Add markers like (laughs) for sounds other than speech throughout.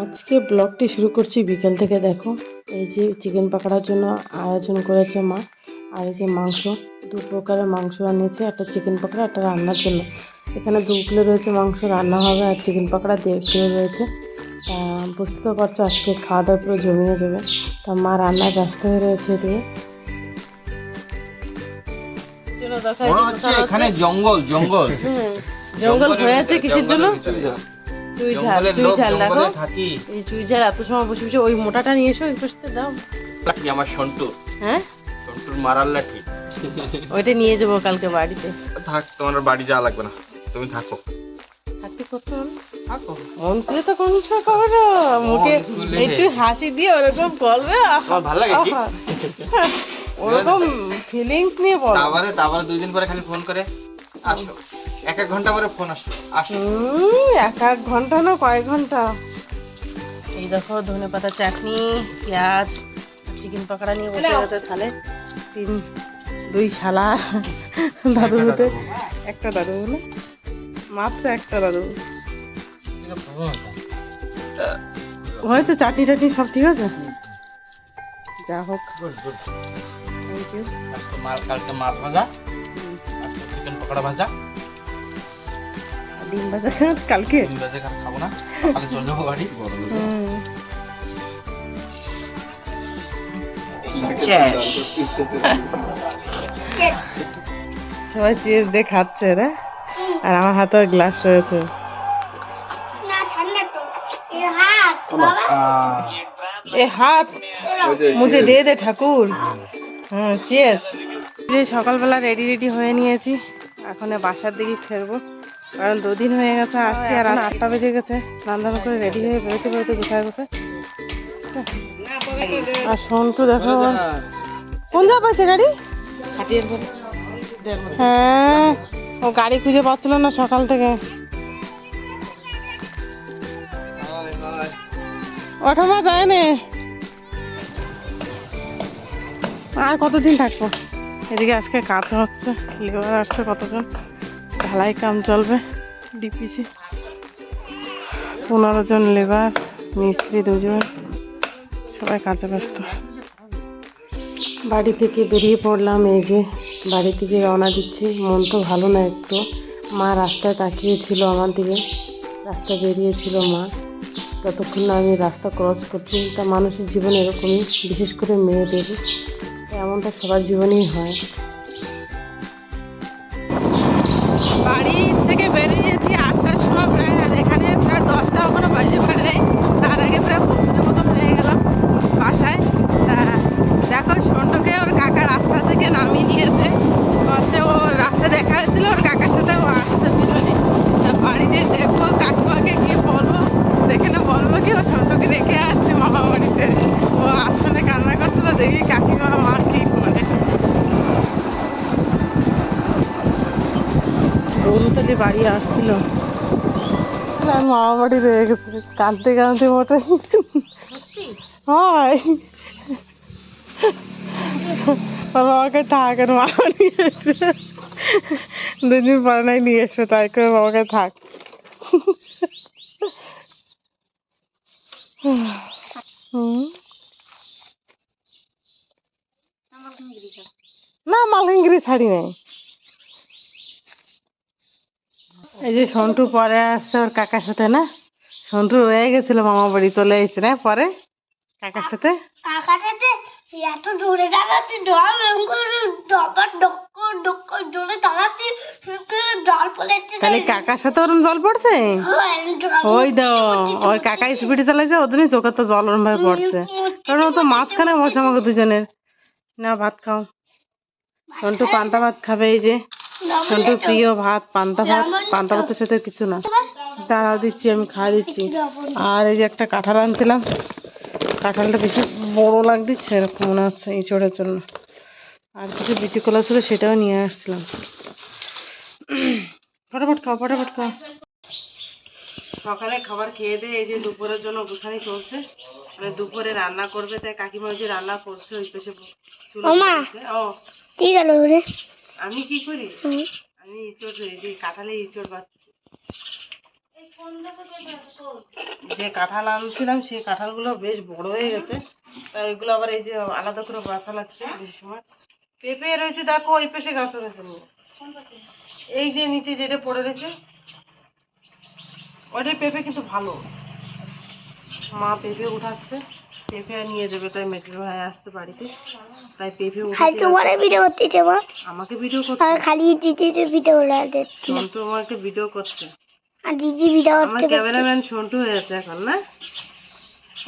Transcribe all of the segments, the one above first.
আজকে ব্লগটি শুরু করছি বিকেল থেকে দেখো। এই যে চিকেন পাকোড়ার জন্য আয়োজন করেছে মা আর এই যে মাংস। দু প্রকারের মাংস আনিয়েছে একটা চিকেন পাকোড়া একটা রান্নার জন্য। এখানে দু কিলো রয়েছে মাংস রান্না হবে আর চিকেন পাকোড়া দেড় কিলো রয়েছে। তা বুঝতে তো পারছ আজকে খাওয়া দাওয়া পুরো জমিয়ে যাবে। তা মা রান্নায় ব্যস্ত হয়ে রয়েছে দিয়ে এখানে জঙ্গল জঙ্গল। জঙ্গল হয়েছে কিসের জন্য? চুই ঝাল চুই ঝাল দেখো। এই চুই ঝাল এত সময় বসে বসে ওই মোটাটা নিয়ে এসো পাশে দাও। লাঠি আমার সন্টু। হ্যাঁ? সন্টুর মারার লাঠি। ওইটা নিয়ে যাব কালকে বাড়িতে। থাক তোমার বাড়ি যাওয়া লাগবে না। তুমি থাকো। থাকতে করতে থাকো। মন খুলে তো কোন করো মুখে। একটু হাসি দিয়ে ওরকম বলবে? আহা, ভালো লাগে কি? ওরকম (laughs) ফিলিংস নিয়ে বল। তারপরে তারপরে দুই দিন পরে খালি ফোন করে। আসো। এক এক ঘণ্টা পরে ফোন আসো। আসো। এক এক ঘণ্টা না কয়েক ঘণ্টা? এই দেখো ধনে পাতা চাটনি পেঁয়াজ চিকেন পকোড়া নিয়ে বসে গেছে তাহলে তিন দুই শালা দাদু হতে একটা দাদু বলে? মাত্র একটা দাদু। হয়েছে চাটনি টাটনি সব ঠিক আছে? যা হোক। থ্যাংক ইউ আজকে মা- কালকে মাছ ভাজা চিকেন পকোড়া ভাজা। ডিম ভাজা কালকে। ডিম ভাজা খাব না? কালকে চলে যাব বাড়ি। সবাই চিজ দিয়ে খাচ্ছে রে। আর আমার হাতে গ্লাস রয়েছে। না ঠান্ডা তো। এ হাত মুঝে দে দে ঠাকুর। হুম চিয়েস সকালবেলা রেডি রেডি হয়ে নিয়েছি। এখন বাসার দিকে ফিরবো। কারণ দুদিন হয়ে গেছে আসছি আর আটটা বেজে গেছে। স্নান দান করে রেডি হয়ে বেরোতে বেরোতে কোথায় কোথায় আর সন্টু দেখো। কোন যা পাইছে গাড়ি? হ্যাঁ ও গাড়ি খুঁজে পাচ্ছিল না সকাল থেকে। ওঠা মা যায় না আর কতদিন থাকব? এদিকে আজকে কাজ হচ্ছে লেবার আসছে কতজন? ঢালাই কাম চলবে ডিপিসি পনেরো জন লেবার মিস্ত্রি দুজন, সবাই কাজে ব্যস্ত। বাড়ি থেকে বেরিয়ে পড়লাম এই যে, বাড়ি থেকে রওনা দিচ্ছি। মন তো ভালো না একটু। মা রাস্তায় তাকিয়েছিল আমার দিকে রাস্তা বেরিয়েছিল মা। যতক্ষণ না আমি রাস্তা ক্রস করছি, তা মানুষের জীবনে এরকমই, বিশেষ করে মেয়েদের। এমনটা সবার জীবনেই হয়। বাড়ি থেকে বেরিয়েছি আটটার সময় প্রায়, আর এখানে প্রায় দশটা এখনও বাজে ফেলে তার আগে প্রায় পৌঁছানোর মতন হয়ে গেলাম বাসায়। দেখো, সন্টুকে ওর কাকা রাস্তা থেকে নামিয়ে নিয়েছে হচ্ছে ও রাস্তা দেখা হয়েছিল, ওর কাকার সাথে ও আসছে পিছনে। বাড়িতে দেখব কাকিমাকে কি বলব? সেখানে বলব কি ও সন্টুকে দেখে আসছে মামা বাড়িতে। দৌলতলি বাড়ি আসছিল। আর মামা বাড়ি রয়ে গেছে। কাঁদতে কাঁদতে মোটে। হয়। বাবাকে থাক আর মামা নিয়ে আসবে দুদিন পরে নাই নিয়ে আসবে তাই করে বাবাকে থাক। হুম। না মালকানগিরি শাড়ি নেই। এই যে সন্টু পরে আসছে ওর কাকার সাথে না? সন্টু রয়ে গেছিল মামা বাড়ি চলে এসেছে না? পরে কাকার সাথে? কাকাটাতে এত দূরে দাঁড়াতে জল ডবার ডক্কর ডক্কর জোরে দাঁড়াতে জল পড়েছে তাহলে কাকার সাথে ওরম জল পড়ছে? ওই দাও ওর কাকা স্পিডে চালাইছে চোখের তো জল ওরম ভাবে পড়ছে। কারণ ও তো মাঝখানে বসে আমাকে দুজনের। না ভাত খাও। সন্টু পান্তা ভাত খাবে এই যে। সন্টুর প্রিয় ভাত পান্তা ভাত পান্তা ভাতের সাথে কিছু না। দাঁড়াও দিচ্ছি আমি খাওয়া দিচ্ছি। আর এই যে একটা কাঁঠাল আনছিলাম কাঁঠালটা বেশি বড় লাগছে এরকম মনে হচ্ছে ইঁচড়ের জন্য। আর কিছু বিচি কলা ছিল সেটাও নিয়ে আসছিলাম। ফটাফট খাও ফটাফট খাও। সকালে খাবার খেয়ে দিয়ে এই যে দুপুরের জন্য গোছানি চলছে। মানে দুপুরে রান্না করবে তাই কাকিমা যে রান্না করছে ওই পাশে ও। ঠিক গেল রে আমি কি করি? আমি ইঁচড় এই কাঁঠালে ইঁচড় পাচ্ছি যে কাঁঠাল আনছিলাম সেই কাঁঠালগুলো বেশ বড় হয়ে গেছে। তা ওইগুলো আবার এই যে আলাদা করে বাসা লাগছে বেশি সময়। পেঁপে রয়েছে দেখো ওই পেশে গাছ রয়েছে এই যে নিচে যেটা পড়ে রয়েছে ওইটাই পেঁপে কিন্তু ভালো। মা পেঁপে উঠাচ্ছে। পেঁপে নিয়ে যাবে তাই মেট্রো ভাই আসছে বাড়িতে। তাই পেঁপে খালি তোমার ভিডিও করতে দেবো আমাকে ভিডিও করছে? আর খালি দিদির ভিডিও দিচ্ছি সন্টু আমাকে ভিডিও করছে। আর দিদি ভিডিও আমার ক্যামেরাম্যান সন্টু হয়েছে এখন না?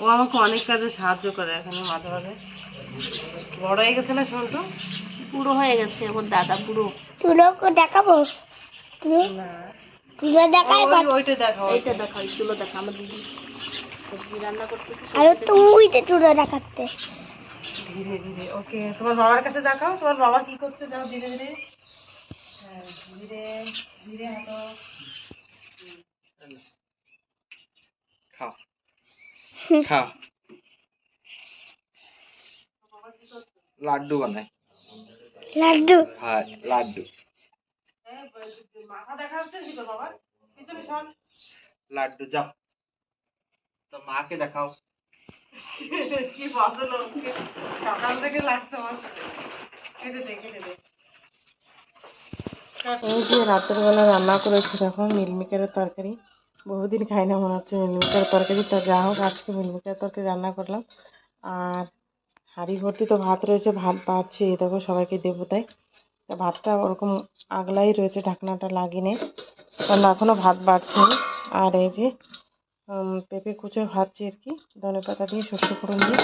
ও আমাকে অনেক কাজে সাহায্য করে এখানে মাঝে মাঝে। বড় হয়ে গেছে না সন্টু বুড়ো হয়ে গেছে ওর দাদা বুড়ো। তুলো দেখাবো? তুলো? না। তুলো দেখাই ওইটা দেখো এইটা দেখা চুলো দেখা আমার দিদি। সবজি রান্না করতেছে আর তুই তো তুলো দেখাতে ধীরে ধীরে ওকে তোমার বাবার কাছে দেখাও তোমার বাবা কি করছে? যাও ধীরে ধীরে। হ্যাঁ ধীরে ধীরে হাঁটো। খাও। (laughs) খাও। লাড্ডু বানাই। লাড্ডু? হ্যাঁ লাড্ডু। হ্যাঁ, লাড্ডু যাও। তো মাকে দেখাও। (laughs) কি বাজলো সকাল থেকে লাগছে আমার সাথে। কেটে দে কেটে দে। এই যে রাতের বেলা রান্না করেছি দেখো মিলমিকারের তরকারি। বহুদিন খাই না মনে হচ্ছে মিলমিকারের তরকারি। তো যা হোক আজকে মিলমিকারের তরকারি রান্না করলাম। আর হাঁড়ি ভর্তি তো ভাত রয়েছে ভাত বাড়ছি। এই দেখো সবাইকে দেবো তাই। তা ভাতটা ওরকম আগলাই রয়েছে ঢাকনাটা লাগিয়ে কারণ এখনও ভাত বাড়ছে আর এই যে পেঁপে কুচো ভাজছি আর কি ধনে পাতা দিয়ে শস্য ফোড়ন দিয়ে।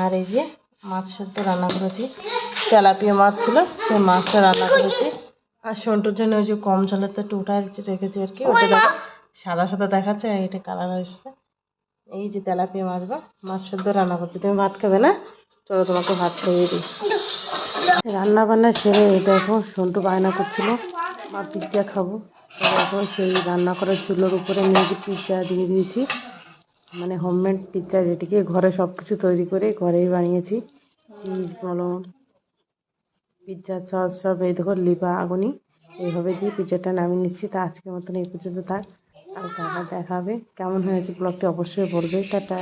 আর এই যে মাছ সেদ্ধ রান্না করেছি। তেলাপিয়া মাছ ছিল সেই মাছটা রান্না করেছি। আর সন্টুর জন্য ওই যে কম জলের তো টুটা রেখেছি আর কি। ওটা দেখো সাদা সাদা দেখাচ্ছে আর এটা কালার এসছে। এই যে তেলাপিয়া মাছ বা মাছ সেদ্ধ রান্না করছি। তুমি ভাত খাবে না? চলো তোমাকে ভাত খাইয়ে দিই। রান্না বান্না সেরে দেখো সন্টু বায়না করছিল। মা পিৎজা খাব। দেখো সেই রান্না করার চুলোর উপরে মেয়েকে পিৎজা দিয়ে দিয়েছি। মানে হোমমেড পিৎজা যেটিকে ঘরে সব কিছু তৈরি করে ঘরেই বানিয়েছি। চিজ বলো পিৎজা সস সব এই দেখো লিবা আগুনি, এইভাবে দিয়ে পিৎজাটা নামিয়ে নিচ্ছি। তা আজকের মতন এই পর্যন্ত থাক। আর দেখা দেখাবে কেমন হয়েছে ব্লগটি অবশ্যই বলবে। টাটা।